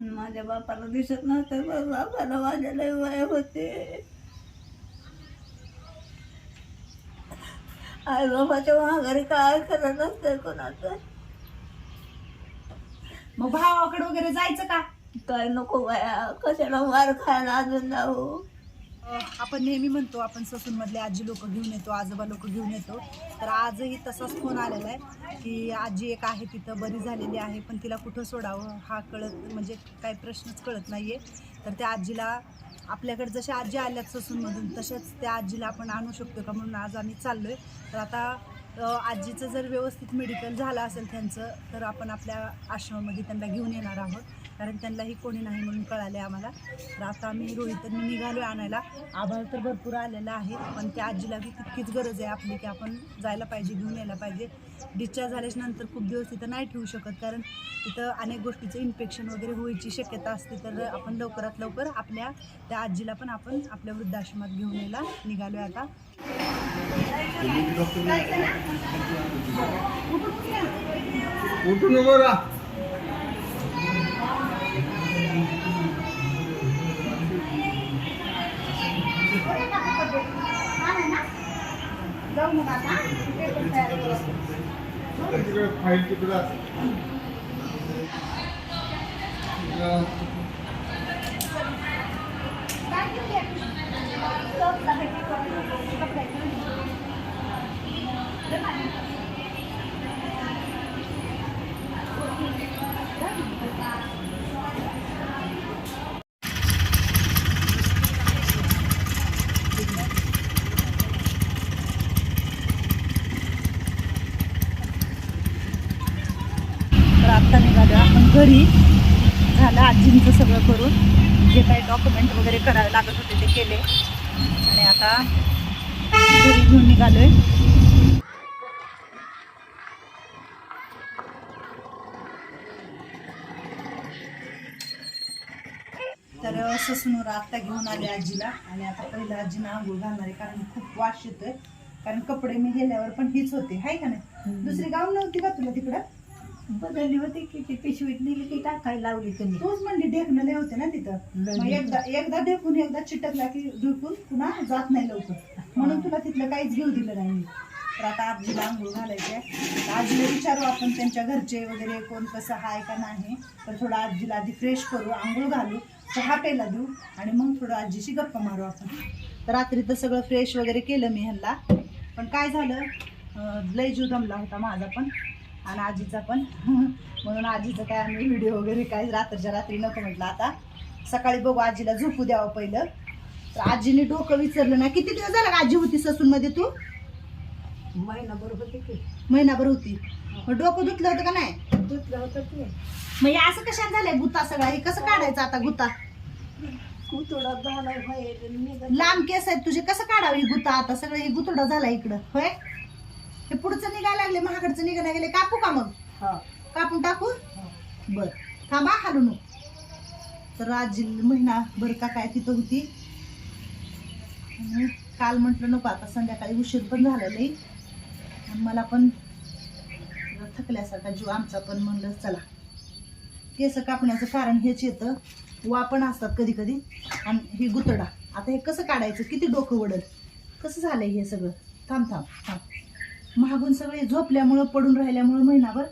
माझ्या बापाला दिसत नव्हतं बापाला माझ्या लय वय होते. आई बाबाच्या माघारी काय करत नसतं कोणाचं. मग भावाकडे वगैरे जायचं का? काय नको बाया कशाला मार खायला अजून जाऊ? आपण नेहमी म्हणतो आपण ससूनमधले आजी लोक घेऊन येतो आजोबा लोक घेऊन येतो. तर आजही तसाच फोन आलेला आहे की आजी एक आहे तिथं बरी झालेली आहे पण तिला कुठं सोडावं हा कळत म्हणजे काही प्रश्नच कळत नाहीये. तर त्या आजीला आपल्याकडे जशा आजी आल्यात ससूनमधून तशाच त्या आजीला आपण आणू शकतो का म्हणून आज आम्ही चाललोय. तर आता आजीचं जर व्यवस्थित मेडिकल झालं असेल त्यांचं तर आपण आपल्या आश्रमामध्ये त्यांना घेऊन येणार आहोत. कारण त्यांनाही कोणी नाही म्हणून कळाले आम्हाला. तर आता आम्ही रोहितांनी निघालो आणायला. आभाळ तर भरपूर आलेला आहे पण त्या आजीला बी तितकीच गरज आहे आपली की आपण जायला पाहिजे घेऊन यायला पाहिजे. डिस्चार्ज झाल्याच्यानंतर खूप दिवस तिथं नाही ठेवू शकत. कारण तिथं अनेक गोष्टीचं इन्फेक्शन वगैरे होईची शक्यता असते. तर आपण लवकरात लवकर आपल्या त्या आजीला पण आपण आपल्या वृद्धाश्रमात घेऊन यायला निघालो आता. उठून उभं राहा तिकडे फाईल तिकडं असेल. इकडं तर आत्ता निघालो आपण घरी झालं आजींचं सगळं करून. जे काही डॉक्युमेंट वगैरे करावे लागत होते ते केले. आणि आता घरी घेऊन निघालोय. तर ससूनवर आत्ता घेऊन आले आजीला. आणि आता पहिलं आजीनं आंघोळ घालणार आहे कारण खूप वास येतोय. कारण कपडे मी गेल्यावर पण हीच होते. हाय का नाही? दुसरी गाव नव्हती का तुला तिकडं? बदलली होती की ती पिशवीत नेली की टाकायला लावली तुम्ही तूच म्हणली ढेकणं लय होते ना तिथं. मग एकदा एकदा ढेकून एकदा चिटकला की ढुकून पुन्हा जात नाही लवकर. म्हणून तुला तिथलं काहीच घेऊ दिलं नाही मी. तर आता आजीला आंघोळ घालायचे आजीला विचारू आपण त्यांच्या घरचे वगैरे कोण कसं आहे का नाही. तर थोडं आजीला आधी फ्रेश करू आंघोळ घालू चहा प्यायला देऊ आणि मग थोडं आजीशी गप्पा मारू आपण. तर रात्री तर सगळं फ्रेश वगैरे केलं मी ह्यांना. पण काय झालं? लय जीव दमला होता माझा पण. आणि आजीचा पण. म्हणून आजीचं काय आम्ही व्हिडिओ वगैरे काय रात्रीच्या रात्री नको म्हटलं आता. सकाळी बघू आजीला झोपू द्यावं पहिलं. तर आजीने डोकं विचारलं ना किती दिवस झाला आजी होती ससून मध्ये तू? महिनाभर होती की. महिनाभर होती. मग डोकं धुतलं होतं का नाही? दुसरं होतं की. मग हे असं कशात झालंय गुत्ता सगळा? हे कसं काढायचं आता बाहेर. निघत लांब केस आहेत तुझे. कसं काढावं ही गुत्ता आता? सगळं हे गुतडा झाला इकडं. होय? हे पुढचं निघायला लागले महाकडचं निघायला गेले कापू का मग? हा. कापून टाकू? बर. थांबा हालू नको. तर आजी महिनाभर का काय तिथं होती. आणि काल म्हटलं नको आता संध्याकाळी उशीर पण झालेला आणि मला पण थकल्यासारखा जीव आमचा पण म्हणलं चला. केस कापण्याचं कारण हेच येतं. वा पण असतात कधी कधी. आणि ही गुतडा. आता हे कसं काढायचं? किती डोकं वडल? कसं झालंय हे सगळं? थांब थांब. थांब महागून सगळे झोपल्यामुळं पडून राहिल्यामुळं महिनाभर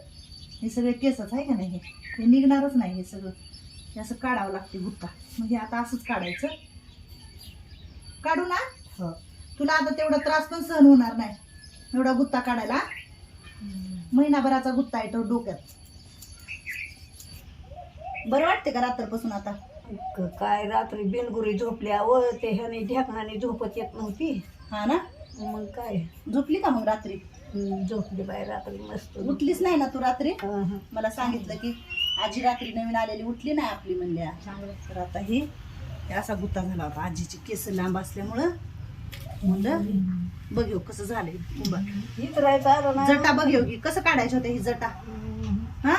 हे सगळे केसच आहे का नाही हे? हे निघणारच नाही हे सगळं. हे असं काढावं लागते गुत्ता. हे आता असंच काढायचं. काढू ना? हो. तुला आता तेवढा त्रास पण सहन होणार नाही. एवढा गुत्ता काढायला. महिनाभराचा गुत्ता आहे तो डोक्यात. बरं वाटते का रात्रपासून आता? काय रात्री बिनगुरी झोपल्या व ते ह्याने ढेकणाने झोपत येत नव्हती. हा ना? मग काय? झोपली का मग रात्री? झोपली बाय रात्री मस्त. उठलीच नाही ना तू रात्री. मला सांगितलं की आजी रात्री नवीन आलेली उठली नाही आपली म्हणल्या. तर आता ही असा गुत्ता झाला होता. आजीची केस लांब असल्यामुळं म्हणलं बघ कसं झालंय. हीच राहायचं जटा बघ की कसं काढायचं होतं ही जटा. हा?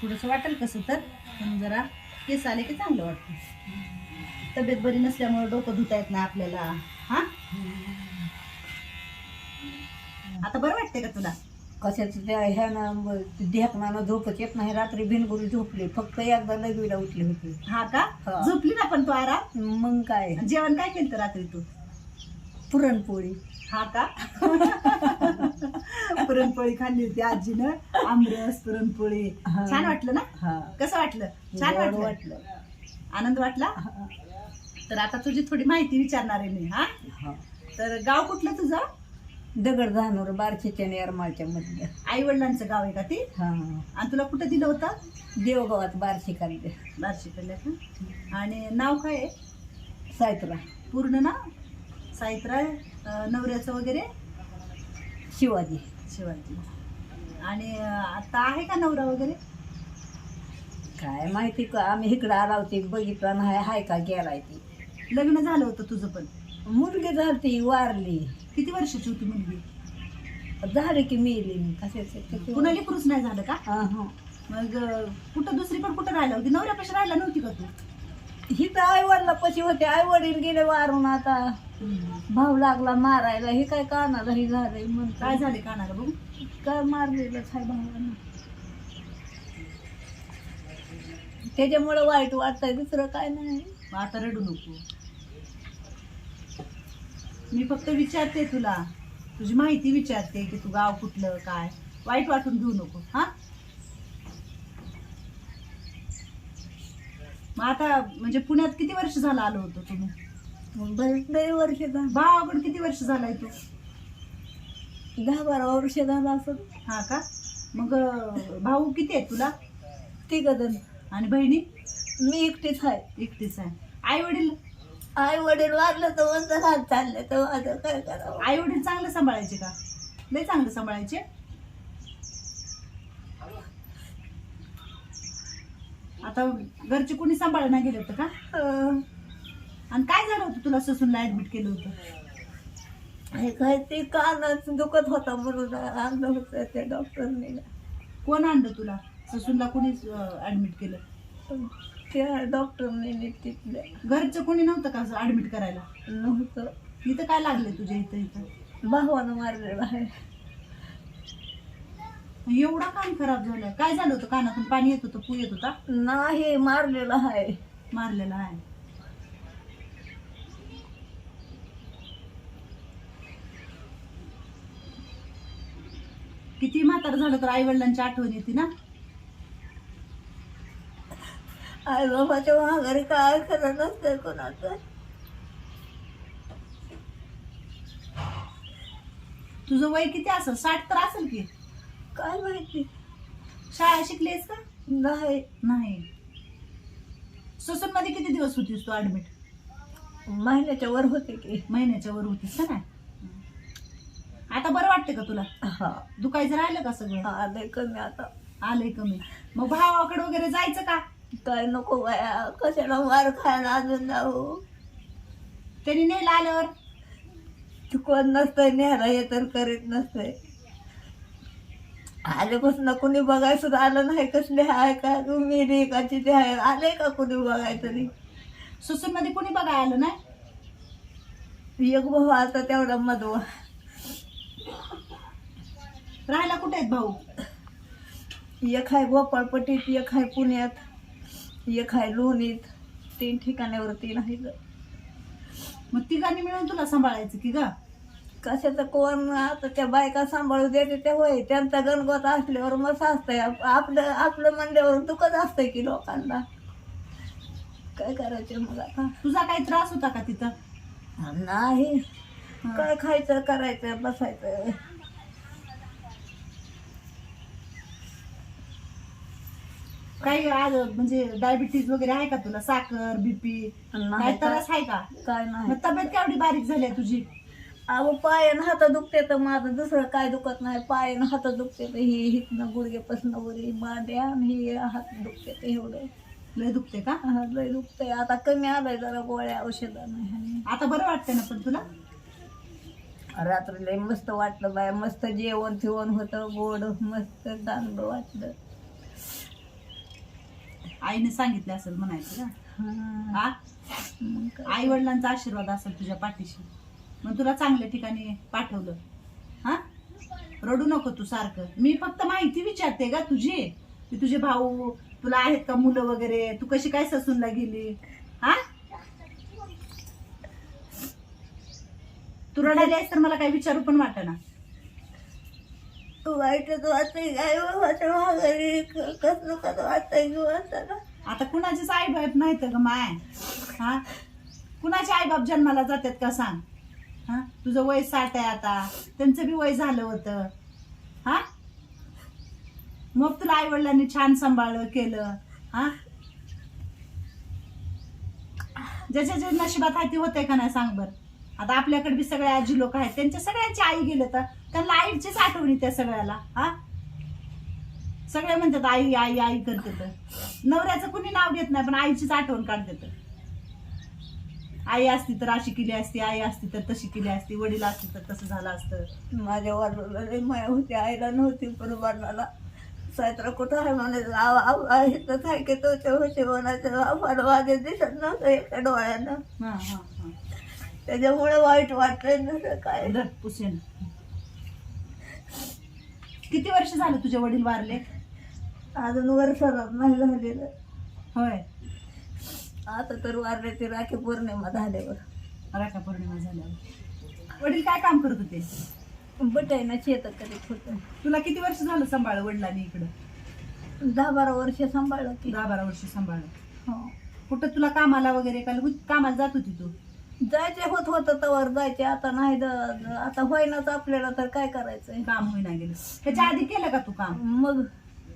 थोडस वाटेल कसं तर? पण जरा केस आले की चांगलं वाटतं. तब्येत बरी नसल्यामुळे डोकं धुता येत नाही आपल्याला. हा? आता बरं वाटते का तुला? कशाचं त्या ह्यानं ढेकणानं झोपत येत नाही. रात्री बिनगुरी झोपली फक्त एकदा लगवीला उठली होती. हा का? हा. झोपली ना पण तू आराम? मग काय? जेवण काय केलं रात्री तू? पुरणपोळी. हा का? पुरणपोळी खाल्ली होती आजीनं. आमरस पुरणपोळी. हा. छान वाटलं ना? हा. कसं वाटलं? छान गोड वाटलं? वाटलं. आनंद वाटला? हा. तर आता तुझी थोडी माहिती विचारणार आहे मी हा? हा. तर गाव कुठलं तुझं? दगड धानोर बारशीच्या नेरमाळच्या मधल्या आई वडिलांचं गाव आहे का ती? हा. आणि तुला कुठं दिलं होतं? देवगावात बारशी काढले बार्शीकडल्या का आणि नाव काय आहे? सायत्रा. पूर्ण ना साईत्रा अं, नवऱ्याचं वगैरे? शिवाजी. शिवाजी. आणि अं, आता आहे का नवरा वगैरे? काय माहिती का आम्ही इकडं आला होती बघितलं नाही हाय का गेलाय ती. लग्न झालं होतं तुझं पण. मुलगी झाली वारली. किती वर्षाची होती मुलगी? झाली की मेली. कशाचं पुन्हा लेकरूच नाही झालं का? मग कुठं दुसरी पण कुठं राहिला? होती नवऱ्यापाशी राहिला नव्हती का तू? ही तर आई वडिलापाशी होते. आई वडील गेले वारून आता. भाऊ लागला मारायला. हे काय कानाला हे झालंय म्हणतो काय झाले कानाला बघू? काय मारलेलं आहे भावानं? त्याच्यामुळं वाईट वाटतंय. दुसरं काय नाही. मग आता रडू नको. मी फक्त विचारते तुला. तुझी माहिती विचारते की तू गाव कुठलं काय? वाईट वाटून घेऊ नको हा? मग आता म्हणजे पुण्यात किती वर्ष झालं आलो होतो तुम्ही? बरेच वर्ष झालं भावाकडे किती वर्ष झालाय तू? दहा बारा वर्ष झालं असं हा का? मग अं, भाऊ किती आहेत तुला? तिघ जण. आणि बहिणी? मी एकटीच आहे. एकटीच आहे. आई वडील? आई वडील वारलं तर म्हणतं हात चालले तर माझं काय करावं? आई वडील चांगलं सांभाळायचे का? लय चांगलं सांभाळायचे. आता घरचे कोणी सांभाळ नाही गेले होतं का? अं, आणि काय झालं होतं तुला ससूनला ऍडमिट केलं होतं? हे काय ते कानाच दुखत होता म्हणून आणलं होतं त्या डॉक्टरने कोण आणलं तुला? ससूनला कोणी ऍडमिट केलं? त्या डॉक्टरने तिथल्या घरचं कोणी नव्हतं का ऍडमिट करायला? नव्हतं. इथं काय लागलं तुझ्या इथं इथं? भावानं मारलेलं आहे एवढा कान खराब झालं. काय झालं होतं? कानातून पाणी येत होतं पू येत होता? नाही मारलेलं आहे. मारलेला आहे. किती म्हातार झालं तर आई वडिलांची आठवण येते ना? आई बाबाच्या माघारी काय खरं नसतंय कोणाचं? तुझं वय किती असेल? साठ तर असेल की. काय माहिती? शाळा शिकलीस का? नाही. नाही. ससून मध्ये किती दिवस होतीस तू ऍडमिट महिन्याच्या वर होते की. महिन्याच्या वर होतीस का नाही आता बरं वाटतं का तुला? हा. दुखायचं राहिलं का सगळं? आलंय कमी आता. आलंय कमी. मग भावाकडे वगैरे जायचं का? काय नको बाया कशाला मार खायला अजून जाऊ? त्यांनी नेलं आल्यावर. चुकवत नसतंय न्यायला हे तर करीत नसतंय. आल्यापासून कुणी बघाय सुद्धा आलं नाही कसले आहे का? मेली का तिथे आहे आले का कुणी बघाय तरी सुसून मध्ये कोणी बघायला आलं नाही? एक भाऊ आता तेवढा मधवा. राहायला कुठे आहेत भाऊ? एक आहे गोपाळपट्टीत एक आहे पुण्यात. एक आहे लोणीत तीन ठिकाणावर तीन आहे ग. मग तिघांनी मिळून तुला सांभाळायचं की ग? कशाचं कोण आता त्या बायका सांभाळू देते ते होय त्यांचा गणगोत असल्यावर मग असतंय. आपलं आपलं म्हणल्यावर दुखत असतंय की लोकांना. काय करायचं मग आता? तुझा काही त्रास होता का तिथं? नाही. काय खायचं करायचं बसायचं. काही आज म्हणजे डायबिटीज वगैरे आहे का तुला? साखर बीपी काय नाही त्रास आहे का? काय नाही. मग तब्येत केवढी बारीक झाली आहे तुझी? अहो पायन हात दुखते तर माझं दुसरं काय दुखत नाही. पायन हात दुखते तर ही हितनं गुडघेपासून वरी मांड्या आणि ही हात दुखते तर एवढं. लय दुखते का? हा, लय दुखतंय आता कमी आलंय जरा गोळ्या औषधानं आता बरं वाटतंय ना पण तुला? रात्री लय मस्त वाटलं बाय. मस्त जेवण फिवण होतं गोड मस्त चांगलं वाटलं. आईने सांगितलं असेल म्हणायचं का? हा. आई वडिलांचा आशीर्वाद असेल तुझ्या पाठीशी. मग तुला चांगल्या ठिकाणी पाठवलं. हा? रडू नको तू सारखं. मी फक्त माहिती विचारते का तुझी. की तुझे भाऊ तुला आहेत का मुलं वगैरे? तू कशी काय ससूनला गेली? हा? तू रडायली आहेस तर मला काही विचारू पण वाटत ना वाईटच वाटतंय काय बाबाच्या माघारी कसं कसं वाटतंय आता कुणाचेच आई बाप नाहीत ग माय. हा? कुणाचे आई बाप जन्माला जातात का सांग? हा? तुझं वय साठ आहे आता. त्यांचं बी वय झालं होतं. हा? मग तुला आई वडिलांनी छान सांभाळलं केलं. हा? ज्याच्या जे नशिबात आहे ते होते का नाही सांग बर. आता आपल्याकडे बी सगळे आजी लोक आहेत. त्यांच्या सगळ्यांची आई गेले तर त्यांना आईचीच आठवणी त्या सगळ्याला हा? सगळे म्हणतात आई आई आई करते तर नवऱ्याचं कुणी नाव घेत नाही पण आईचीच आठवण काढते तर आई असती तर अशी केली असती आई असती तर तशी केली असती वडील असती तर तसं झालं असतं. माझ्या वडिलाला माया होती आईला नव्हती पण वडिलाला सायत्र कुठं आहे म्हणायचं आव आव इथंच आहे की तो होते म्हणायचं माझे दिसत नव्हतं एका डोळ्यानं. हा हा हा. त्याच्यामुळे वाईट वाटतंय नसं काय. पुसेन. किती वर्ष झालं तुझे वडील वारले? अजून वर्षाला नाही झालेलं. होय. आता तर वारल्याची राखी पौर्णिमा झाल्यावर. राखा पौर्णिमा झाल्यावर. वडील काय काम करत होते? बटाईना शेतात करीत होतं. तुला किती वर्ष झालं सांभाळ वडिलांनी इकडं? दहा बारा वर्ष सांभाळलं की. दहा बारा वर्ष सांभाळलं. हो. कुठं तुला कामाला वगैरे का कामाला जात होती तू? जायचे होत होतं तवर जायचे आता नाही ज- आता होईनाच आपल्याला तर काय करायचंय? काम होईना गेलं. त्याच्या आधी केलं का तू काम? मग?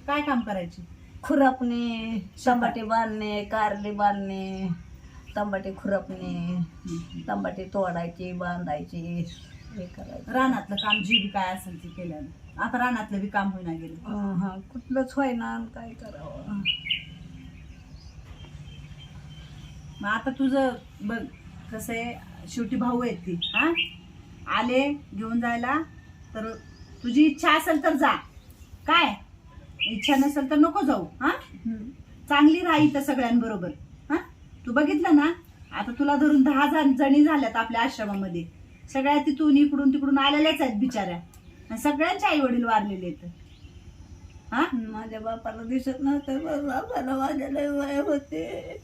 काय काम करायची? खुरपणे तंबाटे बांधणे कारली बांधणे तंबाटे खुरपणे तंबाटे तोडायचे बांधायचे हे करायचं. रानातलं काम जे बी काय असेल ते केलं. आता रानातलं बी काम होईना गेलं. हं, हं. कुठलंच होईना आणि काय करावं? मग आता तुझं बघ कसं आहे शेवटी भाऊ आहेत ती. हा? आले घेऊन जायला. तर तुझी इच्छा असेल तर जा. काय? इच्छा नसेल तर नको जाऊ हा. चांगली राही तर सगळ्यांबरोबर. हा? तू बघितलं ना? आता तुला धरून दहा जण जणी झाल्यात आपल्या आश्रमामध्ये. सगळ्या तिथून इकडून तिकडून आलेल्याच आहेत बिचाऱ्या. सगळ्यांचे आई वडील वारलेले आहेत. हा? माझ्या बापाला दिसत नव्हतं माझ्या लय वय होते.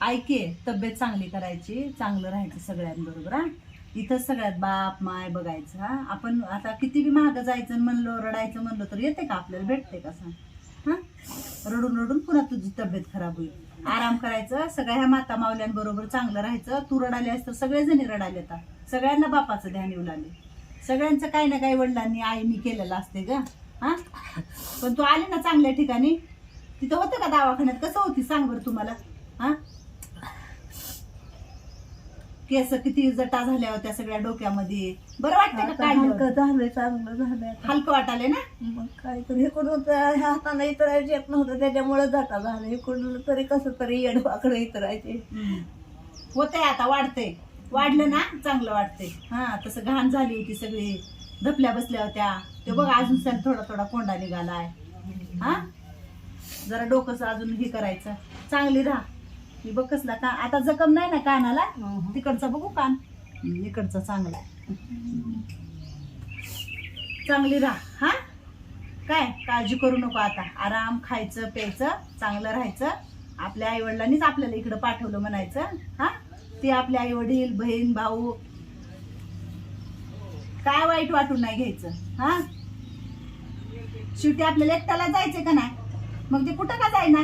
ऐके तब्येत चांगली करायची चांगलं राहायचं सगळ्यांबरोबर हा? इथं सगळ्यात बाप माय बघायचं हा? आपण आता किती बी महाग जायचं म्हणलो रडायचं म्हणलो तर येते का? आपल्याला भेटते का सांग हा? रडून रडून पुन्हा तुझी तब्येत खराब होईल. आराम करायचं सगळ्या ह्या माता मावल्यांबरोबर चांगलं राहायचं तू रडाले तर सगळेजणी रडाले आता सगळ्यांना बापाचं ध्यान येऊ लागले. सगळ्यांचं काही ना काही वडिलांनी आईनी केलेलं असते ग हा? पण तू आली ना चांगल्या ठिकाणी? तिथं होतं का दवाखान्यात? कसं होती? सांग बरं तुम्हाला हा? केस किती जटा झाल्या होत्या सगळ्या डोक्यामध्ये. बरं वाटतं का काय हलकं झालंय चांगलं झालंय. हलकं वाटाले ना? मग काय तर इकडून तर ह्या हाताने इतरायचे येत नव्हतं त्याच्यामुळे जाता झालं इकडून तरी कसं तरी येडवाकडे इतरायचे होतंय आता वाढतंय. वाढलं ना? चांगलं वाटतंय. हा तसं घाण झाली होती सगळी. धपल्या बसल्या होत्या. ते बघ अजून सर थोडा थोडा कोंडा निघालाय. हा? जरा डोकंच अजून हे करायचं. चांगली राहा. मी बघ कसला का आता जखम नाही ना कानाला? तिकडचा बघू कान. इकडचा चांगला. चांगली राहा. हा? काय? काळजी करू नको आता. आराम खायचं प्यायचं चांगलं राहायचं. आपल्या आई वडिलांनीच आपल्याला इकडं पाठवलं म्हणायचं. हा? ते आपले आई वडील बहीण भाऊ. काय वाईट वाटून नाही घ्यायचं. हा? शेवटी आपल्याला एकट्याला जायचं का नाही? मग ते कुठं का जाईना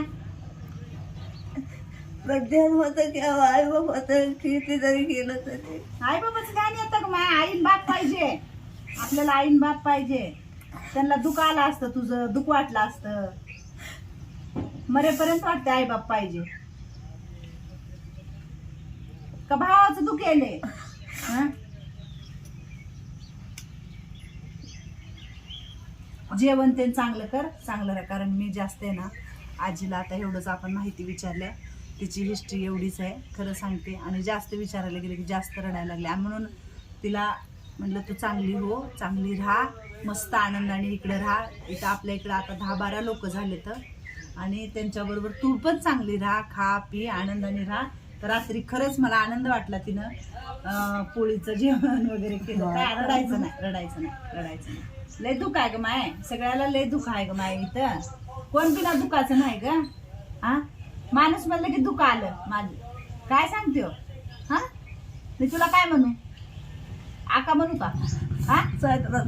प्रज्ञान होतं किंवा आई बाबा तर किती जरी गेलं तरी. आई बाबाचं नाही येतं का माय आईन बाप पाहिजे. आपल्याला आईन बाप पाहिजे. त्यांना दुःख आलं असतं तुझं दुःख वाटलं असतं. मरेपर्यंत वाटते आई बाप पाहिजे. का भावाचं दुःख येले जेवण ते चांगलं कर चांगलं राहा कारण मी जास्त आहे ना आजीला आता एवढंच आपण माहिती विचारल्या. तिची हिस्ट्री एवढीच आहे खरं सांगते. आणि जास्त विचारायला गेले की जास्त रडायला लागले. आणि म्हणून तिला म्हणलं तू चांगली हो चांगली राहा मस्त आनंदाने इकडे राहा. इथं आपल्या इकडं आता दहा बारा लोक झाले तर आणि त्यांच्याबरोबर तू पण चांगली राहा खा पी आनंदाने राहा. तर रात्री खरंच मला आनंद वाटला तिनं पोळीचं जेवण वगैरे केलं. काय रडायचं नाही रडायचं नाही रडायचं नाही. लय दुःख आहे ग माय. सगळ्याला लय दुःख आहे ग माय इथं. कोण बिना दुःखाचं नाही ग. हा माणूस म्हणलं की दुःख आलं माझं. काय सांगते हो? हा? मी तुला काय म्हणू? आका म्हणू का? हा?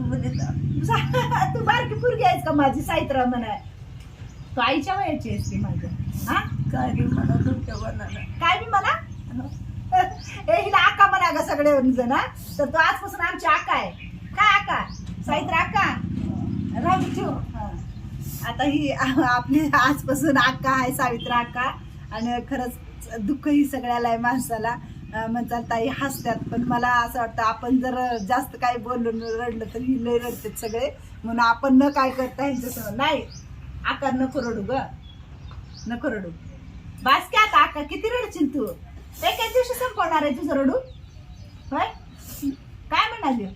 बघितलं तू बारकी पुरगी आहेस का माझी? साईत्रा म्हणाय तू आईच्या वयाची आहेस की माझं हा? काय म्हणा तुमच्या काय मी मला ए हिला आका म्हणा ग सगळे जण हा? तर तू आजपासून आमची आका आहे. काय आका? साईत्रा आका? राहू दे ठेव. आता ही आपली आजपासून आका आहे सावित्रा आका आणि खरंच दुःख ही सगळ्याला आहे माणसाला. म्हणतात ताई हसतात. पण मला असं वाटतं आपण जर जास्त काही बोललो रडलं तर ही लय रडतात सगळे. म्हणून आपण न काय करता ह्यांच्यासमोर नाही आकार नको रडू ग. नको रडू. बास की आता आका किती रडशील तू? एक दिवशी संपवणार आहे तुझं रडू. होय? काय म्हणाली?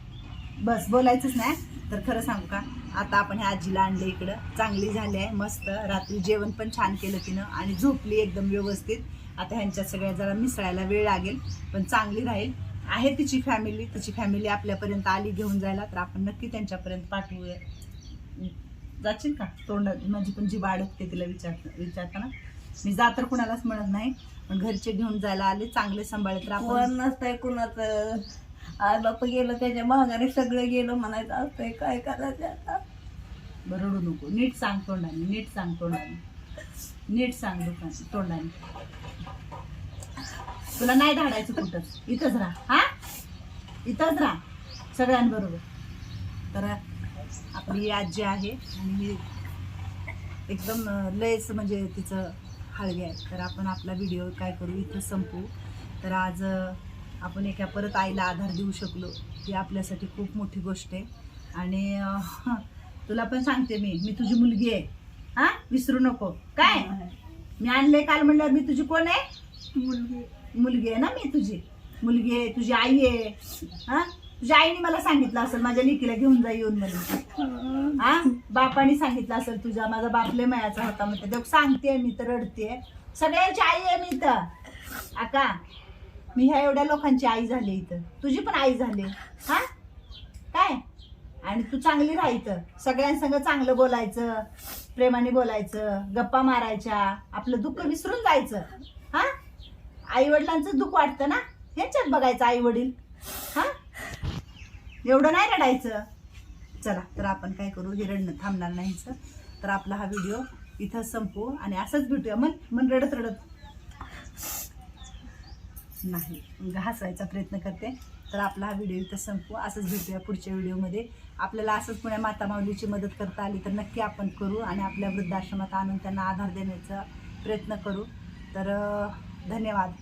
बस बोलायचंच नाही. तर खरं सांगू का? आता आपण ह्या आजीला आणलं इकडं. चांगली झाली आहे मस्त. रात्री जेवण पण छान केलं तिनं आणि झोपली एकदम व्यवस्थित. आता ह्यांच्या सगळ्या जरा मिसळायला वेळ लागेल पण चांगली राहील. आहे तिची फॅमिली तिची फॅमिली आपल्यापर्यंत आली घेऊन जायला तर आपण नक्की त्यांच्यापर्यंत पाठवूया. जाशील का? तोंडात माझी पण जी अडकते तिला विचार विचारताना. मी जा तर कुणालाच म्हणत नाही पण घरचे घेऊन जायला आले चांगले सांभाळत तर आपण नसतंय कुणाचं. आई बाप गेलं त्याच्या माघारी सगळं गेलं म्हणायचं असतंय काय करायचं आता? बरडू नको. नीट सांग तोंडाने नीट सांग तोंडाने. नीट सांग दुकान तोंडाने. तुला नाही धाडायचं कुठंच इथंच राहा. हा? इथंच राहा. सगळ्यांबरोबर. तर आपली आजी आहे आणि ही एकदम लयच म्हणजे तिचं हळवी आहे. तर आपण आपला व्हिडिओ काय करू? इथं संपू. तर आज आपण एका परत आईला आधार देऊ शकलो ही आपल्यासाठी खूप मोठी गोष्ट आहे. आणि तुला पण सांगते मी मी तुझी मुलगी आहे. हा? विसरू नको. काय? मी आणले काल म्हणल्यावर मी तुझी कोण आहे? मुलगी. मुलगी आहे ना मी तुझी? मुलगी आहे तुझी आई आहे. हा? तुझ्या आईने मला सांगितलं असेल माझ्या लेकीला घेऊन जा येऊन म्हणून. हा. बापाने सांगितलं असेल तुझा माझा बापले मायाचा होता म्हणते. देव सांगते मी तर रडते. सगळ्यांची आई आहे मी इथं आका मी ह्या एवढ्या लोकांची आई झाली इथं. तुझी पण आई झाली. हा? काय? आणि तू चांगली राहायचं सगळ्यांसंग चांगलं बोलायचं प्रेमाने बोलायचं गप्पा मारायच्या आपलं दुःख विसरून जायचं. हा? आई वडिलांचं दुःख वाटतं ना? ह्याच्यात बघायचं आई वडील हा? एवढं नाही रडायचं. चला तर आपण काय करू? हे रडणं थांबणार नाही तर आपला हा व्हिडिओ इथं संपू आणि असंच भेटूया. मन मन रडत रडत. नाही. हसवायचा प्रयत्न करते. तर आपला हा व्हिडिओ इथं संपू. असंच भेटूया पुढच्या व्हिडिओमध्ये. आपल्याला असंच पुण्या माता माऊलीची मदत करता आली तर नक्की आपण करू आणि आपल्या वृद्धाश्रमात आणून त्यांना आधार देण्याचा प्रयत्न करू. तर धन्यवाद.